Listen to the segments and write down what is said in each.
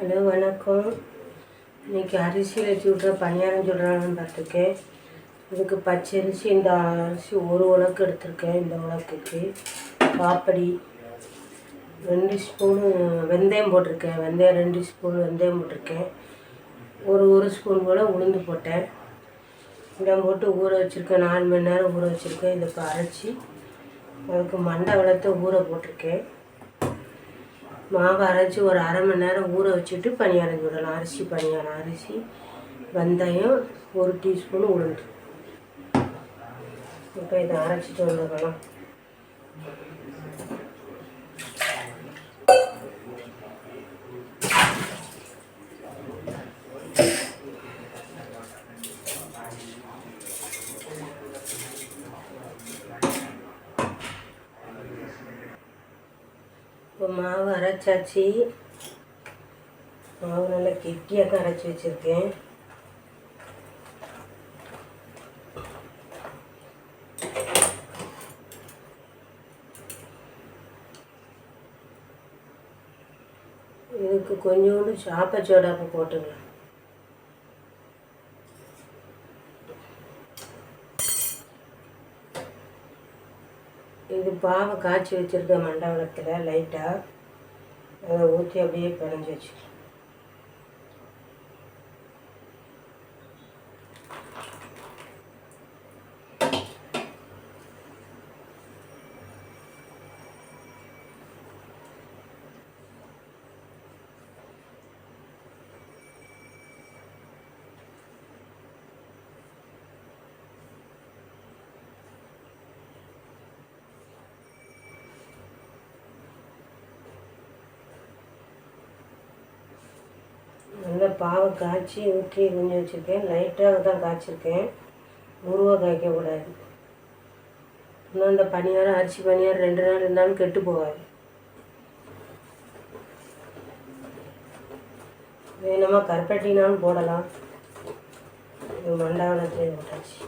Hello வணக்கம். இன்னைக்கு அரிசியில் சுடுற பணியாரம் சுடுறாங்கன்னு பார்த்துருக்கேன். இதுக்கு பச்சை அரிசி இந்த அரிசி ஒரு உலக்கு எடுத்திருக்கேன் இந்த உலக்குக்கு. பாப்படி ரெண்டு ஸ்பூனு வெந்தயம் போட்டிருக்கேன். வெந்தயம் ரெண்டு ஸ்பூன் வெந்தயம் போட்டிருக்கேன். ஒரு ஒரு ஸ்பூன் போல் உளுந்து போட்டேன். இடம் போட்டு ஊற வச்சுருக்கேன். நாலு மணி நேரம் ஊற வச்சுருக்கேன். இதை இப்போ அரைச்சி அதுக்கு மண்டை வளர்த்து ஊற போட்டிருக்கேன். மாவு அரைச்சி ஒரு அரை மணி நேரம் ஊற வச்சுட்டு பணியாரம் விடலாம். அரிசி பணியாரம் அரிசி வெந்தயம் ஒரு டீஸ்பூன் உளுந்து. இப்போ இதை அரைச்சிட்டு வந்துடலாம் இப்போ மாவு அரைச்சாச்சு. மாவு நல்லா கெட்டியாக தான் அரைச்சி வச்சுருக்கேன். இதுக்கு கொஞ்சோண்டு சாப்பை சோடாப்பு போட்டுக்கலாம். இது பாவை காய்ச்சி வச்சுருக்க மண்டபத்தில் லைட்டாக அதை ஊற்றி அப்படியே பிணைஞ்சி வச்சுக்கலாம் நல்லா பாவை காய்ச்சி ஊற்றி குஞ்சு வச்சுருக்கேன். லைட்டாக தான் காய்ச்சிருக்கேன். உருவாக காய்க்கக்கூடாது இன்னும் இந்த பனியாரம் அரிசி பனியாரம் ரெண்டு நாள் இருந்தாலும் கெட்டு போகாது. வேணுமா கருப்பட்டினாலும் போடலாம். இது மண்டாவளத்தையும் போட்டாச்சு.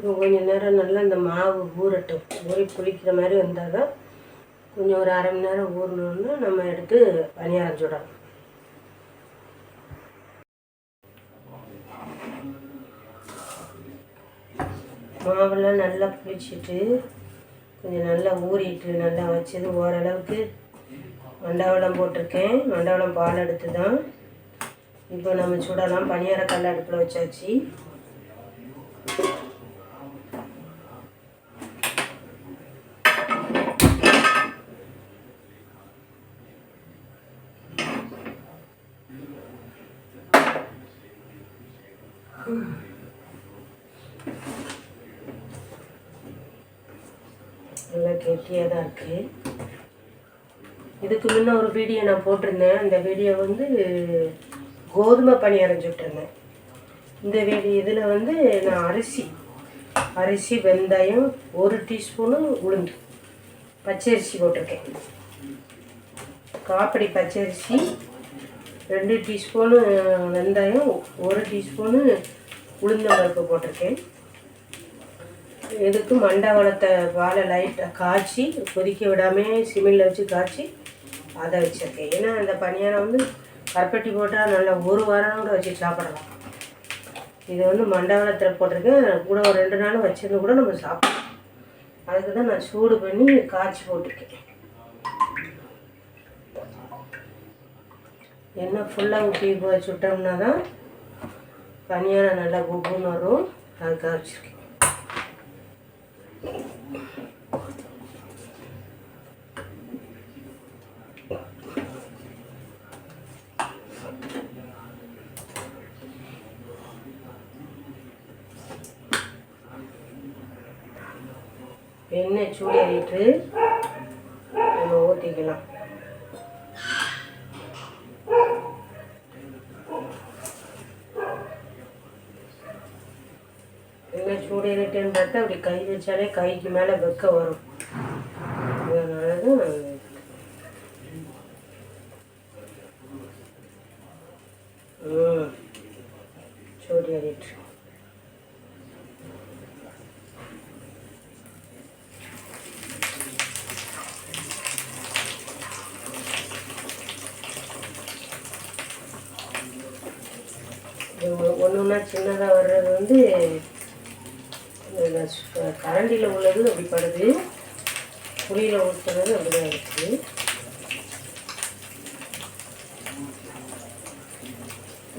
இப்போ கொஞ்சம் நேரம் நல்லா இந்த மாவு ஊறட்டும். ஊறி புளிக்கிற மாதிரி வந்தால் தான் கொஞ்சம் ஒரு அரை மணி நேரம் ஊறினோன்னு நம்ம எடுத்து பணியாரம் சுடலாம். மாவெல்லாம் நல்லா புளிச்சிட்டு கொஞ்சம் நல்லா ஊறிட்டு நல்லா வச்சது ஓரளவுக்கு மண்டவளம் போட்டிருக்கேன். மண்டவளம் பால் எடுத்து தான் இப்போ நம்ம சுடலாம். பணியார கல் அடுப்பில் வச்சாச்சு. நல்லா கெட்டியாக தான் இருக்குது இதுக்கு முன்ன ஒரு வீடியோ நான் போட்டிருந்தேன். அந்த வீடியோ வந்து கோதுமை பனி அரைஞ்சி விட்டுருந்தேன். இந்த வீடியோ இதில் வந்து நான் அரிசி அரிசி வெந்தயம் ஒரு டீஸ்பூனு உளுந்து பச்சரிசி போட்டிருக்கேன். காப்படி பச்சரிசி ரெண்டு டீஸ்பூனு வெந்தயம் ஒரு டீஸ்பூனு உளுந்தம்பருப்பு போட்டிருக்கேன். எதுக்கு மண்டவளத்தை வாழை லைட்டாக காய்ச்சி கொதிக்க விடாமல் சிமிழில் வச்சு காய்ச்சி அதை வச்சுருக்கேன். ஏன்னா அந்த பனியாரம் வந்து கருப்பட்டி போட்டால் நல்லா ஒரு வாரம் கூட வச்சு சாப்பிடலாம். இது வந்து மண்டவளத்தில் போட்டிருக்கேன். கூட ஒரு ரெண்டு நாள் வச்சிருந்து கூட நம்ம சாப்பிடலாம். அதுக்கு தான் நான் சூடு பண்ணி காய்ச்சி போட்டிருக்கேன். எண்ணெய் ஃபுல்லாக ஊற்றி போய் சுட்டோம்னா தான் பனியாரம் நல்லா குப்புன்னு வரும். அதுக்காக வச்சுருக்கேன் எண்ணெய் சூடேறிட்டு நம்ம ஊற்றிக்கலாம் எண்ணெய் சூடேறிட்டுன்னு பார்த்தா அப்படி கை வச்சாலே கைக்கு மேலே வெக்க வரும். அதனால தான் ம் சூடேறிட்டு ஒன்று ஒன்றா சின்னதாக வர்றது வந்து இந்த சு- கரண்டியில் உள்ளது அப்படி படுது புளியில் ஊற்றுறது அப்படி தான் இருக்குது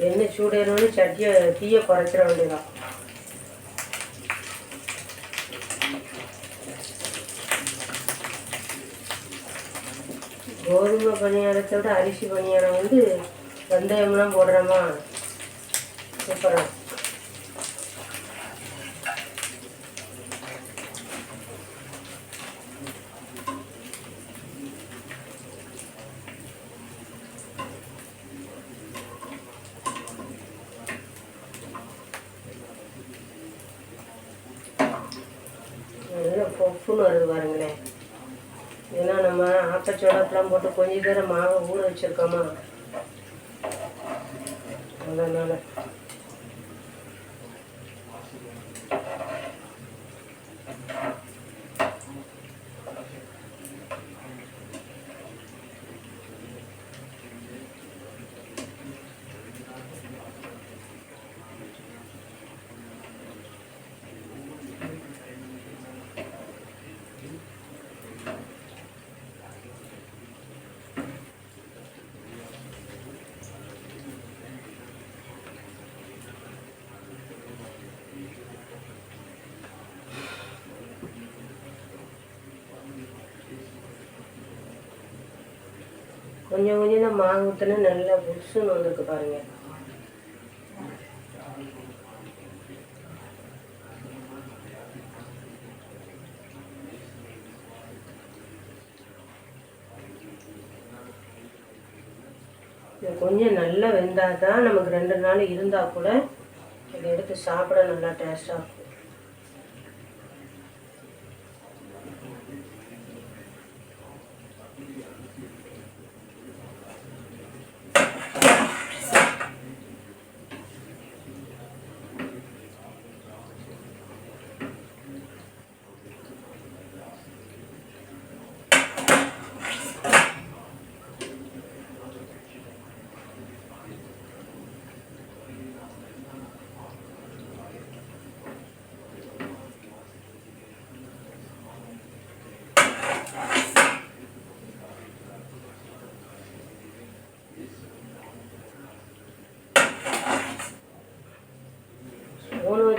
எண்ணெய் சூடேறோன்னு சட்டியை தீயை குறைச்சிட வேண்டியதான் கோதுமை பணியாரத்தை விட அரிசி பணியாரம் வந்து வெந்தயம்லாம் போடுறோமா சூப்பராக நல்லா பொப்புன்னு வருது பாருங்களேன் ஏன்னா நம்ம ஆப்பச்சோடப்பெல்லாம் போட்டு மாவை ஊற வச்சிருக்கோமா? அதனால். கொஞ்சம் கொஞ்சம் தான் மாவு ஊற்றினா நல்லா வந்திருக்கு பாருங்க. கொஞ்சம் நல்லா வெந்தால் தான் நமக்கு ரெண்டு நாள் இருந்தால் கூட இதை எடுத்து சாப்பிட நல்லா டேஸ்டாக இருக்கும்.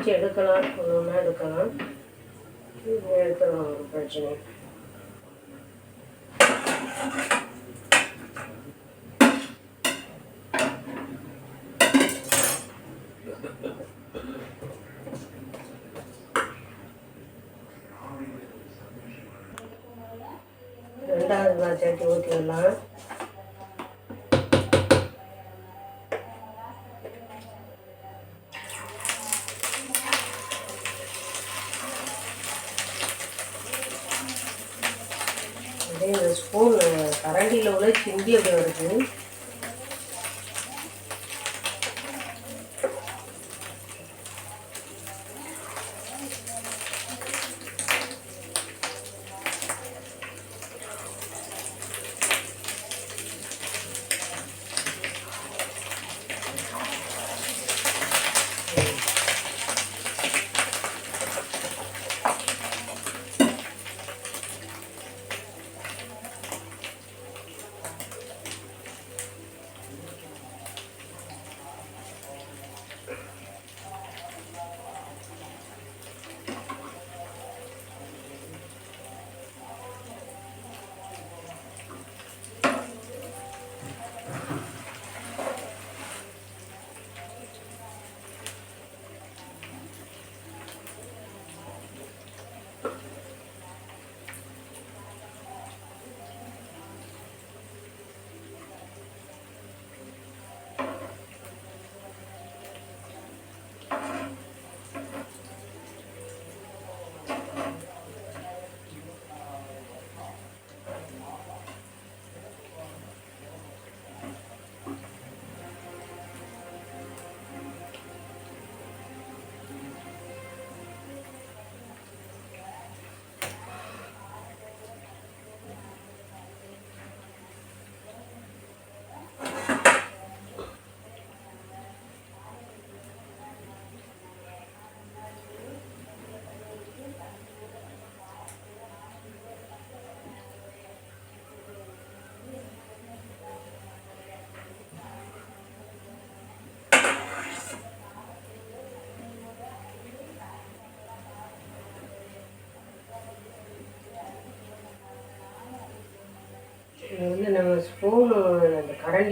ஸ்பூன் எடுக்கலாம் ஒன்று ஒன்றா எடுக்கலாம் எடுத்துடலாம் ஒரு பிரச்சனை ரெண்டாவது பால் ஊற்றிடலாம் கரண்டியில் உள்ள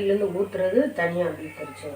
சிந்தி ஊற்றுறது தனியாக அப்படி தெரிச்சு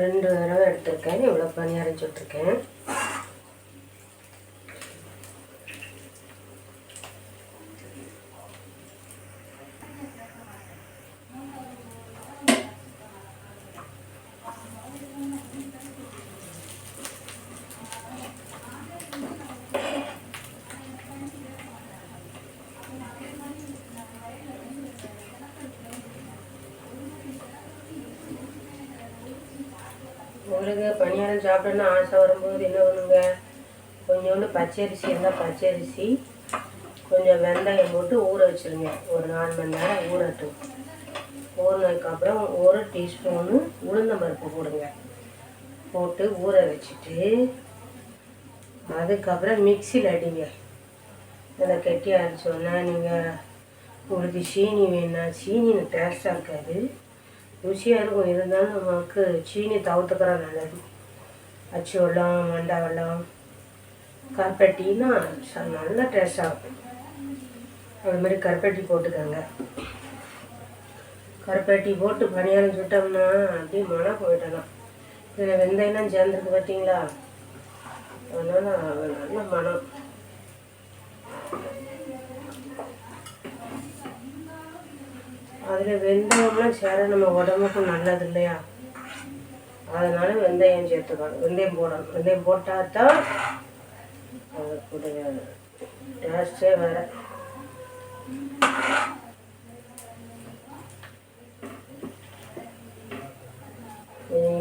ரெண்டு தடவை எடுத்திருக்கேன். இவ்வளோ பணியாரம் சுட்டிருக்கேன் உங்களுக்கு பணியாரம் சாப்பிடணும்னு ஆசை வரும்போது என்ன பண்ணுங்க? கொஞ்சோண்டு பச்சரிசி இருந்தால் பச்சரிசி கொஞ்சம் வெந்தயம் போட்டு ஊற வச்சுருங்க. ஒரு நாலு மணி நேரம் ஊறட்டும். ஊறினதுக்கப்புறம் ஒரு டீஸ்பூனு உளுந்தம்பருப்பு போடுங்க. போட்டு ஊற வச்சுட்டு அதுக்கப்புறம் மிக்சியில் அடிங்க. நல்லா கெட்டி அரைச்சோன்னா நீங்கள் உங்களுக்கு சீனி வேணா சீனி டேஸ்ட்டாக இருக்காது. ருசியாக இருக்கும். இருந்தாலும் நமக்கு சீனி தவிர்த்துக்கிறோம் நல்லது. அச்சு வெள்ளம் மண்டா வெள்ளம் கருப்பட்டின்னா நல்லா நல்ல டேஸ்டாக இருக்கும். அது மாதிரி கருப்பட்டி போட்டுக்கோங்க. கருப்பட்டி போட்டு பணியாரம் சுட்டோம்னா அப்படியே மழை போயிட்டலாம் இதில் வெந்தயம்லாம் சேர்ந்துருக்கு பார்த்தீங்களா அதனால் நல்ல மனம். அதில் வெந்தயம்லாம் சேர நம்ம உடம்புக்கும் நல்லது இல்லையா? அதனால வெந்தயம் சேர்த்துக்கணும். வெந்தயம் போடணும். வெந்தயம் போட்டால் தான் அதுக்குடைய டேஸ்டே வேறு.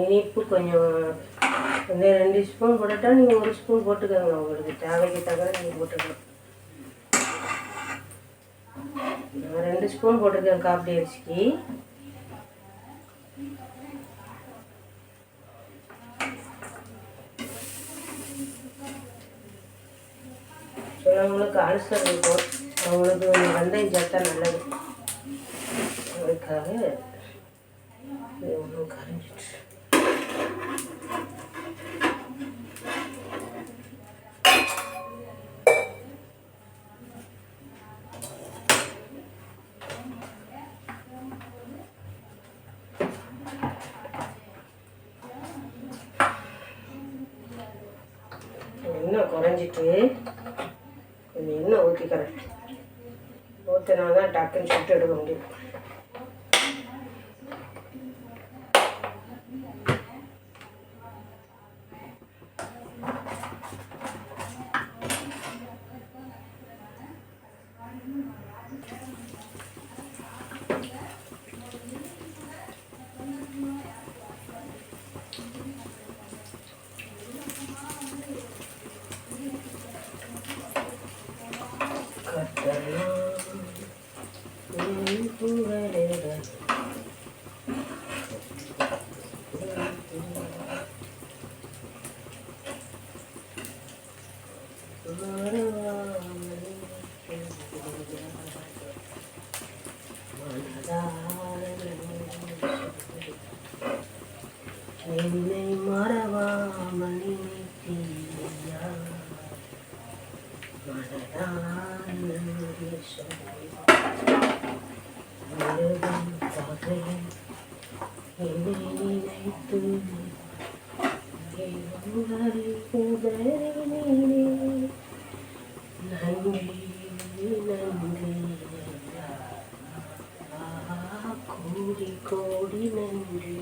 இனிப்பு கொஞ்சம் வந்து ரெண்டு ஸ்பூன் போட்டுட்டா நீங்கள் ஒரு ஸ்பூன் போட்டுக்கோங்க. உங்களுக்கு தேவைக்கு தவிர நீங்கள் போட்டுக்கலாம். நான் ரெண்டு ஸ்பூன் போட்டிருக்கேன் காப்பி அரிசிக்கு. சிலவங்களுக்கு அல்சர் இருக்கும். அவங்களுக்கு கொஞ்சம் வெந்தயம் சேர்த்தா நல்லது. அதுக்காக எவ்வளோ கரைஞ்சிட்டு. இன்னும் குறைஞ்சிட்டு கொஞ்சம் எண்ணெய் ஊற்றிக்கிறேன் அதனால தான் டக்குன்னு சுட்டு எடுக்க முடியும். കൂടി കോടി നന്ദി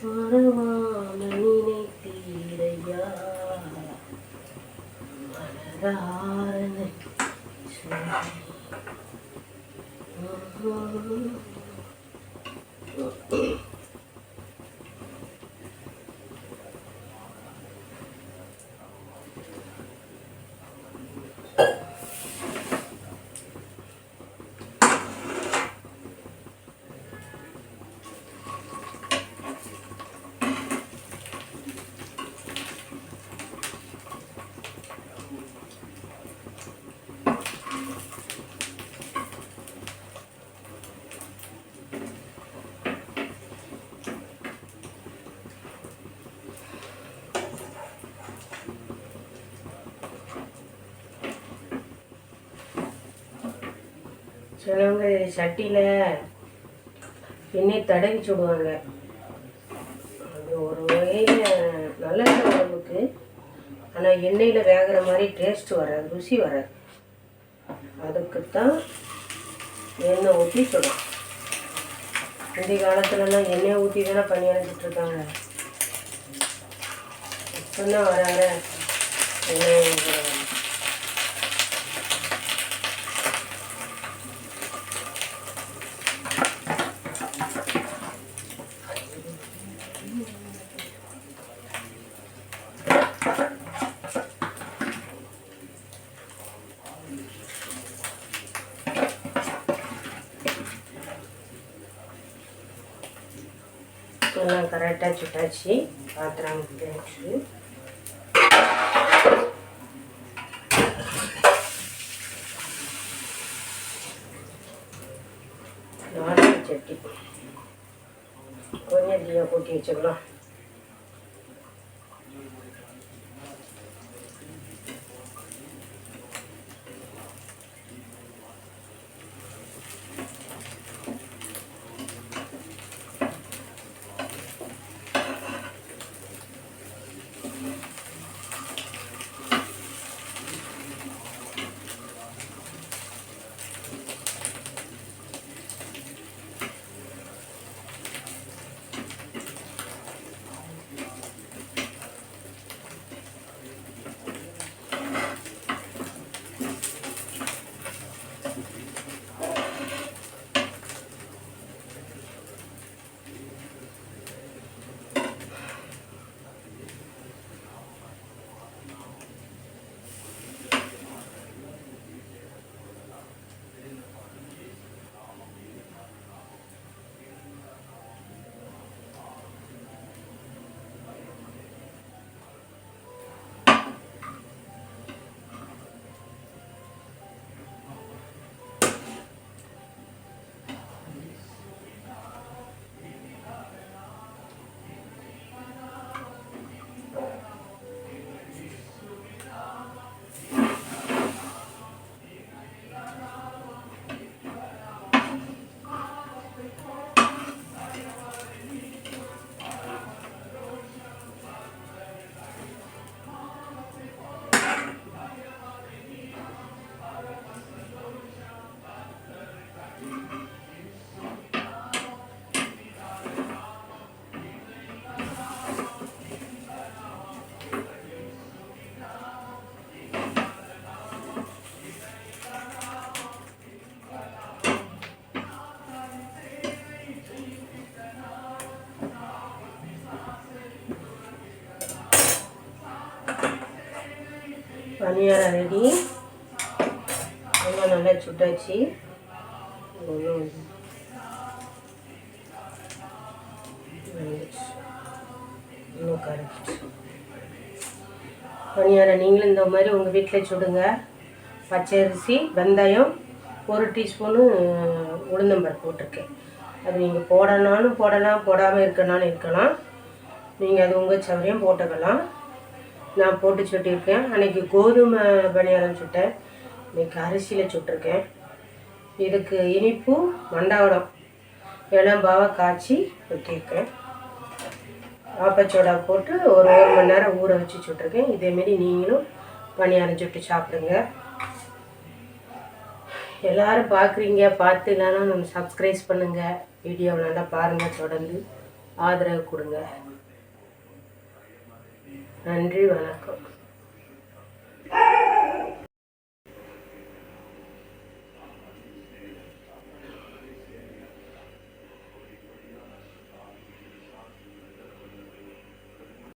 മറവാ Thank you. சிலவங்க சட்டியில் எண்ணெய் தடவி சுடுவாங்க. அது ஒரு வகையில் நல்லது உடம்புக்கு. ஆனால் எண்ணெயில் வேகிற மாதிரி டேஸ்ட் வராது ருசி வராது. அதுக்குத்தான் எண்ணெய் ஊற்றி சுடும் இந்த காலத்துலலாம் எண்ணெய் ஊற்றி தானே பண்ணி அழைச்சிட்ருக்காங்க இப்போ தான் எல்லாம் கரெக்டாக சுட்டாச்சு. பாத்திரம் வச்சு நாட்டு சட்டி. கொஞ்சம் தீயா கொட்டி வச்சுக்கலாம். பனியாரம் ரெடி ரொம்ப நல்லா சுட்டாச்சு. இன்னும் கரெக்ட் பணியாரம் நீங்களும் இந்த மாதிரி உங்கள் வீட்டில் சுடுங்க. பச்சை அரிசி வெந்தயம் ஒரு டீஸ்பூனு உளுந்தம்பருப்பு போட்டிருக்கேன். அது நீங்கள் போடனாலும் போடலாம் போடாமல் இருக்கனாலும் இருக்கலாம். நீங்கள் அது உங்கள் சௌரியம் போட்டுக்கலாம். நான் போட்டு சுட்டியிருக்கேன் அன்றைக்கி கோதுமை பணியாரம் சுட்டேன். இன்னைக்கு அரிசியில் சுட்டிருக்கேன். இதுக்கு இனிப்பு மண்டாவடம். இளம்பாவை காய்ச்சி ஊற்றியிருக்கேன் ஆப்பச்சோடா போட்டு ஒரு ஒரு மணி நேரம் ஊற வச்சு சுட்டிருக்கேன். இதேமாரி நீங்களும் பணியாரம் சுட்டு சாப்பிடுங்க. எல்லாரும் பார்க்குறீங்க பார்த்து இல்லைன்னா நம்ம சப்ஸ்கிரைப் பண்ணுங்கள் வீடியோவை நல்லா பாருங்கள் தொடர்ந்து ஆதரவு கொடுங்க. நன்றி வணக்கம்.